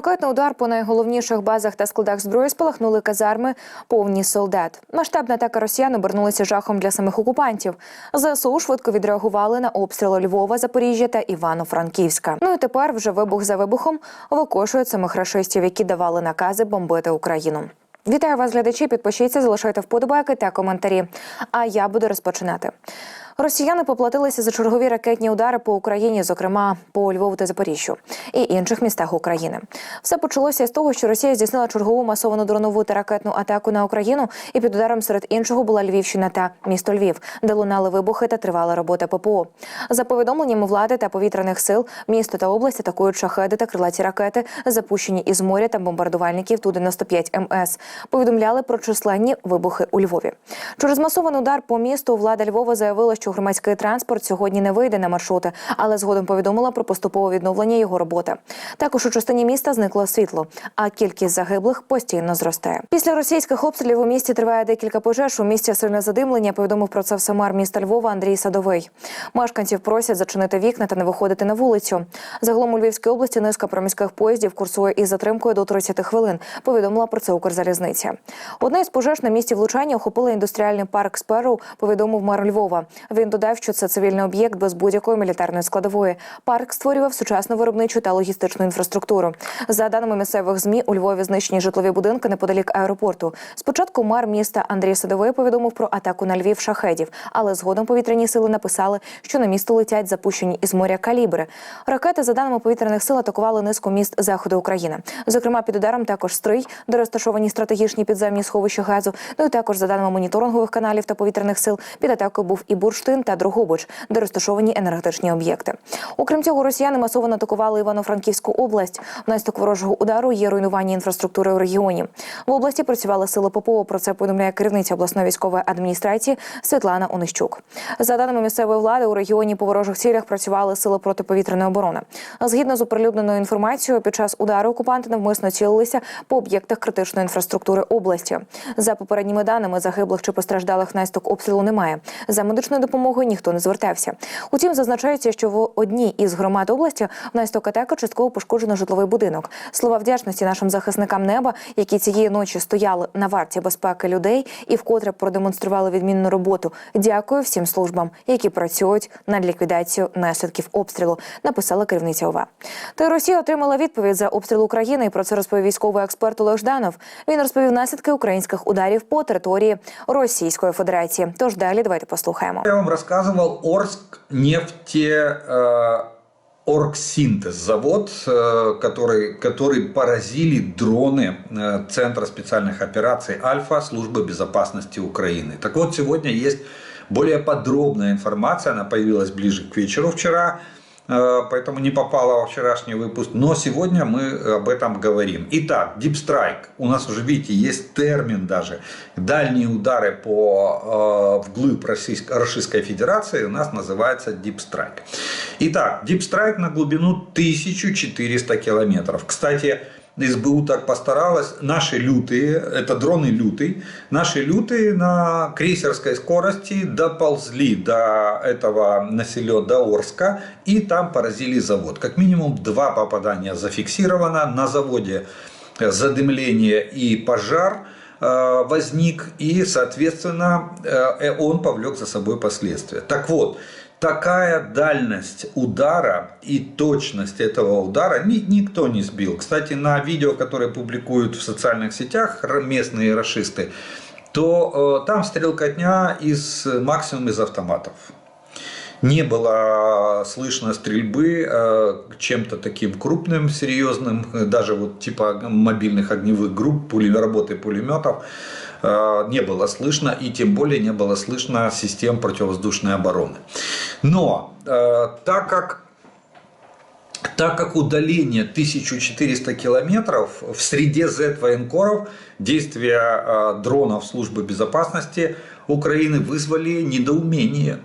Ракетний удар по найголовніших базах та складах зброї спалахнули казарми, повні солдат. Масштабна атака росіян обернулася жахом для самих окупантів. ЗСУ швидко відреагували на обстріли Львова, Запоріжжя та Івано-Франківська. Ну і тепер вже вибух за вибухом викошують самих рашистів, які давали накази бомбити Україну. Вітаю вас, глядачі. Підпишіться, залишайте вподобайки та коментарі. А я буду розпочинати. Росіяни поплатилися за чергові ракетні удари по Україні, зокрема по Львову та Запоріжжю і інших містах України. Все почалося з того, що Росія здійснила чергову масовану дронову та ракетну атаку на Україну, і під ударом серед іншого була Львівщина та місто Львів, де лунали вибухи та тривала робота ППО. За повідомленнями влади та повітряних сил, місто та область атакують шахеди та крилаті ракети, запущені із моря та бомбардувальників Ту-95 МС. Повідомляли про численні вибухи у Львові. Через масований удар по місту влада Львова заявила, що громадський транспорт сьогодні не вийде на маршрути, але згодом повідомила про поступове відновлення його роботи. Також у частині міста зникло світло, а кількість загиблих постійно зростає. Після російських обстрілів у місті триває декілька пожеж. У місті сильне задимлення. Повідомив про це все мер міста Львова Андрій Садовий. Мешканців просять зачинити вікна та не виходити на вулицю. Загалом у Львівській області низка проміських поїздів курсує із затримкою до 30 хвилин. Повідомила про це Укрзалізниця. Одна із пожеж на місці влучання охопила індустріальний парк Сперу. Повідомив мер Львова. Він додав, що це цивільний об'єкт без будь-якої мілітарної складової. Парк створював сучасну виробничу та логістичну інфраструктуру. За даними місцевих змі, у Львові знищені житлові будинки неподалік аеропорту. Спочатку мер міста Андрій Садовий повідомив про атаку на Львів шахедів, але згодом повітряні сили написали, що на місто летять запущені із моря калібри. Ракети, за даними повітряних сил, атакували низку міст заходу України. Зокрема, під ударом також стрий, де розташовані стратегічні підземні сховища газу. Ну і також за даними моніторингових каналів та повітряних сил, під атакою був і бурштин та Дрогобич, де розташовані енергетичні об'єкти. Окрім цього, росіяни масово атакували Івано-Франківську область. Внаслідок ворожого удару є руйнування інфраструктури у регіоні. В області працювали сили ППО. Про це повідомляє керівниця обласної військової адміністрації Світлана Онищук. За даними місцевої влади, у регіоні по ворожих цілях працювали сили протиповітряної оборони. Згідно з оприлюдненою інформацією, під час удару окупанти навмисно цілилися по об'єктах критичної інфраструктури області. За попередніми даними загиблих чи постраждалих внаслідок обстрілу немає. За медичною допомогою ніхто не звертався. Утім, зазначається, що в одній із громад області внаслідок атаки частково пошкоджено житловий будинок. Слова вдячності нашим захисникам неба, які цієї ночі стояли на варті безпеки людей і вкотре продемонстрували відмінну роботу. Дякую всім службам, які працюють над ліквідацією наслідків обстрілу. Написала керівниця ОВА. Та Росія отримала відповідь за обстріл України. І про це розповів військовий експерт Олег Жданов. Він розповів наслідки українських ударів по території Російської Федерації. Тож далі давайте послухаємо. Вам рассказывал Орск нефте э, Оргсинтез завод, э, который, который поразили дроны э, Центра специальных операций Альфа службы безопасности Украины. Так вот, сегодня есть более подробная информация, она появилась ближе к вечеру вчера, поэтому не попала во вчерашний выпуск. Но сегодня мы об этом говорим. Итак, Deep Strike. У нас уже, видите, есть термин даже. Дальние удары по, э, вглубь Российской, Российской Федерации у нас называется Deep Strike. Итак, Deep Strike на глубину 1400 километров. Кстати, СБУ так постаралась. Наши лютые, это дроны лютый, наши лютые на крейсерской скорости доползли до этого населения, до Орска, и там поразили завод. Как минимум два попадания зафиксировано. На заводе задымление и пожар э, возник, и, соответственно, э, он повлек за собой последствия. Так вот, такая дальность удара и точность этого удара ни, никто не сбил. Кстати, на видео, которое публикуют в социальных сетях местные расисты, то э, там стрелкотня из максимум из автоматов. Не было слышно стрельбы э, чем-то таким крупным, серьезным, даже вот типа мобильных огневых групп, пули, работы пулеметов не было слышно, и тем более не было слышно систем противовоздушной обороны. Но э, так как так как удаление 1400 километров в среде Z-военкоров действия э, дронов службы безопасности Украины вызвали недоумение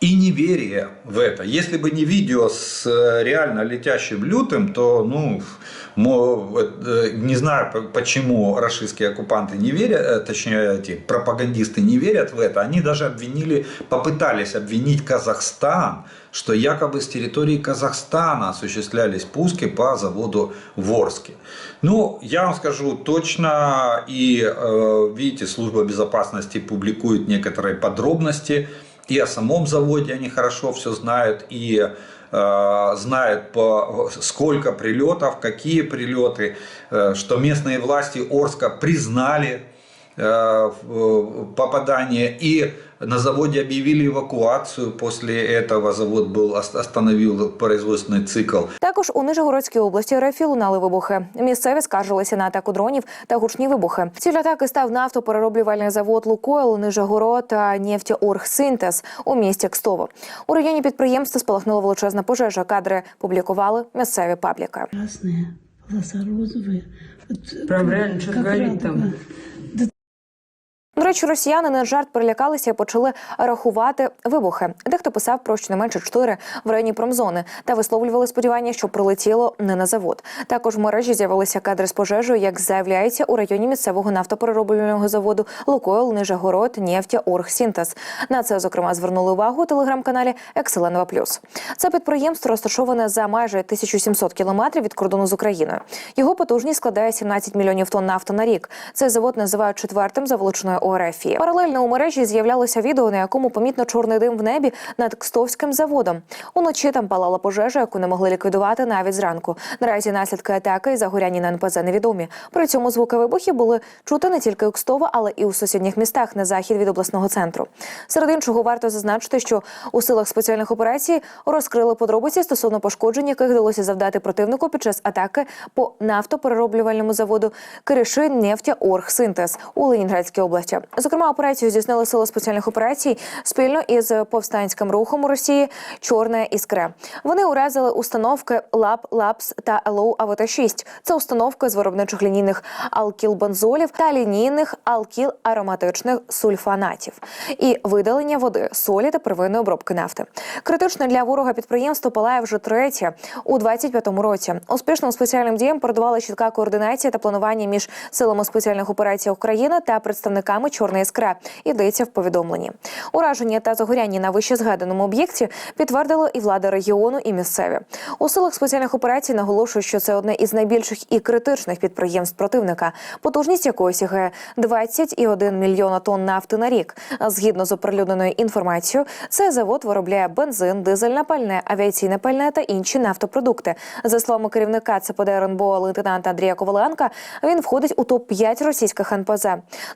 и неверие в это. Если бы не видео с э, реально летящим лютым, то ну, э, не знаю почему российские оккупанты не верят, э, точнее эти пропагандисты не верят в это, они даже обвинили, попытались обвинить Казахстан, что якобы с территории Казахстана осуществлялись пуски по заводу в Орске. Ну, я вам скажу точно, и э, видите, служба безопасности публикует некоторые подробности, и о самом заводе они хорошо все знают, и э, знают по сколько прилетов, какие прилеты, э, что местные власти Орска признали э, в- попадание и на заводе объявили эвакуацию. После этого завод был ос- остановил производственный цикл. Також у Нижегородській області РФ лунали вибухи. Місцеві скаржилися на атаку дронів та гучні вибухи. Ціль атаки став нафтоперероблювальний завод Лукойл, Нижегород та Нефтеоргсинтез у місті Кстово. У районі підприємства спалахнула величезна пожежа. Кадри публікували місцеві пабліки. Красные, полоса розовые. Вот, Прям как- реально что-то как горит радуга. там. До речі, росіяни на жарт перелякалися і почали рахувати вибухи. Дехто писав про щонайменше чотири в районі промзони та висловлювали сподівання, що прилетіло не на завод. Також в мережі з'явилися кадри з пожежею, як заявляється у районі місцевого нафтоперероблювального заводу Лукойл Нижегород Нефтя Оргсінтез. На це зокрема звернули увагу у телеграм-каналі Екселенова Плюс. Це підприємство розташоване за майже 1700 кілометрів від кордону з Україною. Його потужність складає 17 мільйонів тонн нафти на рік. Цей завод називають четвертим за величиною у РФ. Паралельно у мережі з'являлося відео, на якому помітно чорний дим в небі над Кстовським заводом. Уночі там палала пожежа, яку не могли ліквідувати навіть зранку. Наразі наслідки атаки і загоряння на НПЗ невідомі. При цьому звуки вибухів були чути не тільки у Кстово, але і у сусідніх містах на захід від обласного центру. Серед іншого варто зазначити, що у силах спеціальних операцій розкрили подробиці стосовно пошкоджень, яких вдалося завдати противнику під час атаки по нафтоперероблювальному заводу Кириши Нефтя Оргсинтез у Ленінградській області. Зокрема, операцію здійснили сили спеціальних операцій спільно із повстанським рухом у Росії Чорне іскре. Вони уразили установки ЛАП ЛАПС та ЛОУ АВТ-6. Це установки з виробничих лінійних алкілбензолів та лінійних алкіл-ароматичних сульфанатів і видалення води, солі та первинної обробки нафти. Критичне для ворога підприємство палає вже третє у 25-му році. Успішним спеціальним діям передувала чітка координація та планування між силами спеціальних операцій України та представниками Чорної іскри. Йдеться в повідомленні. Ураження та загоряння на вище згаданому об'єкті підтвердили і влада регіону, і місцеві. У силах спеціальних операцій наголошують, що це одне із найбільших і критичних підприємств противника, потужність якої сягає 20,1 мільйона тонн нафти на рік. Згідно з оприлюдненою інформацією, цей завод виробляє бензин, дизельне пальне, авіаційне пальне та інші нафтопродукти. За словами керівника ЦПД РНБО лейтенанта Андрія Коваленка, він входить у топ 5 російських НПЗ.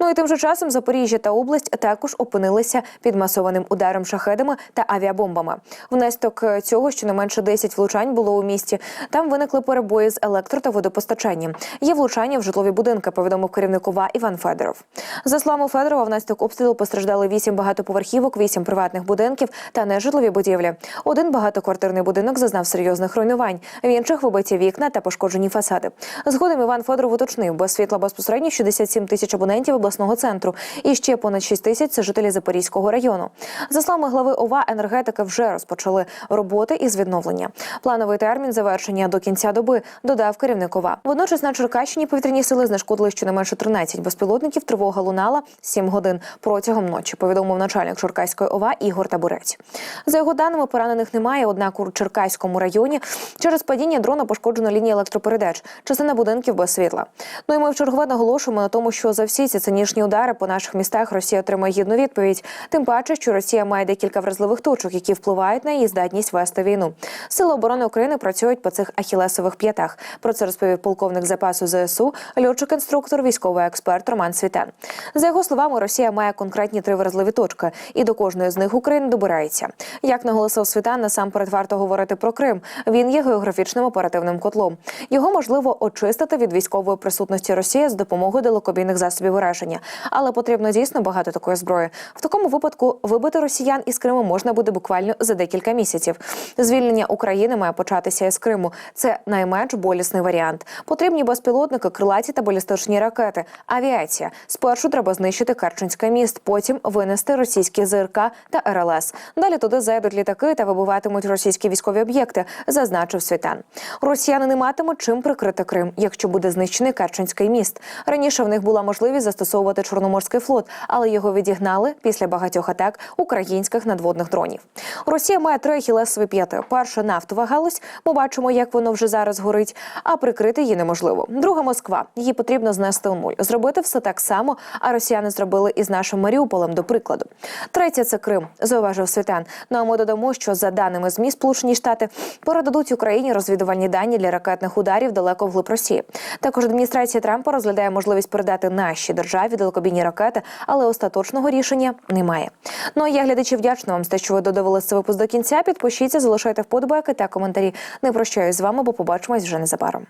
Ну і тим же часом Запоріжжя та область також опинилися під масованим ударом шахедами та авіабомбами. Внаслідок цього щонайменше 10 влучань було у місті. Там виникли перебої з електро та водопостачанням. Є влучання в житлові будинки, повідомив керівник ОВА Іван Федоров. За словами Федорова, внаслідок обстрілу постраждали 8 багатоповерхівок, 8 приватних будинків та нежитлові будівлі. Один багатоквартирний будинок зазнав серйозних руйнувань. В інших вибиті вікна та пошкоджені фасади. Згодом Іван Федоров уточнив, без світла безпосередньо 67 тисяч абонентів обласного центру і ще понад 6 тисяч це жителі Запорізького району. За словами глави ОВА, енергетики вже розпочали роботи із відновлення. Плановий термін завершення до кінця доби додав керівник ОВА. Водночас на Черкащині повітряні сили знешкодили щонайменше 13 безпілотників. Тривога лунала 7 годин протягом ночі. Повідомив начальник Черкаської ОВА Ігор Табурець. За його даними, поранених немає. Однак у Черкаському районі через падіння дрона пошкоджено лінії електропередач, частина будинків без світла. Ну і ми в чергове наголошуємо на тому, що за всі ці цинічні удари по наших містах Росія отримає гідну відповідь. Тим паче, що Росія має декілька вразливих точок, які впливають на її здатність вести війну. Сили оборони України працюють по цих ахілесових п'ятах. Про це розповів полковник запасу ЗСУ, льотчик-інструктор, військовий експерт Роман Світен. За його словами, Росія має конкретні три вразливі точки, і до кожної з них Україна добирається. Як наголосив Світан, насамперед варто говорити про Крим. Він є географічним оперативним котлом. Його можливо очистити від військової присутності Росії з допомогою далекобійних засобів ураження. Але потрібно дійсно багато такої зброї. В такому випадку вибити росіян із Криму можна буде буквально за декілька місяців. Звільнення України має початися із Криму. Це найменш болісний варіант. Потрібні безпілотники, крилаті та балістичні ракети. Авіація. Спершу треба знищити Керченський міст, потім винести російські ЗРК та РЛС. Далі туди зайдуть літаки та вибиватимуть російські військові об'єкти, зазначив Світан. Росіяни не матимуть чим прикрити Крим, якщо буде знищений Керченський міст. Раніше в них була можливість застосовувати Чорноморський флот, але його відігнали після багатьох атак українських надводних дронів. Росія має три хілесові п'яти. Перша нафтова галузь. Ми бачимо, як воно вже зараз горить, а прикрити її неможливо. Друга Москва. Її потрібно знести у нуль. Зробити все так само, а росіяни зробили із нашим Маріуполем, до прикладу. Третє це Крим, зауважив Світан. Ну а ми додамо, що за даними ЗМІ, Сполучені Штати передадуть Україні розвідувальні дані для ракетних ударів далеко вглиб Росії. Також адміністрація Трампа розглядає можливість передати нашій державі далекобійні ракети, але остаточного рішення немає. Ну а я глядачі вдячна вам за те, що ви додивилися цей випуск до кінця. Підпишіться, залишайте вподобайки та коментарі. Не прощаюсь з вами, бо побачимось вже незабаром.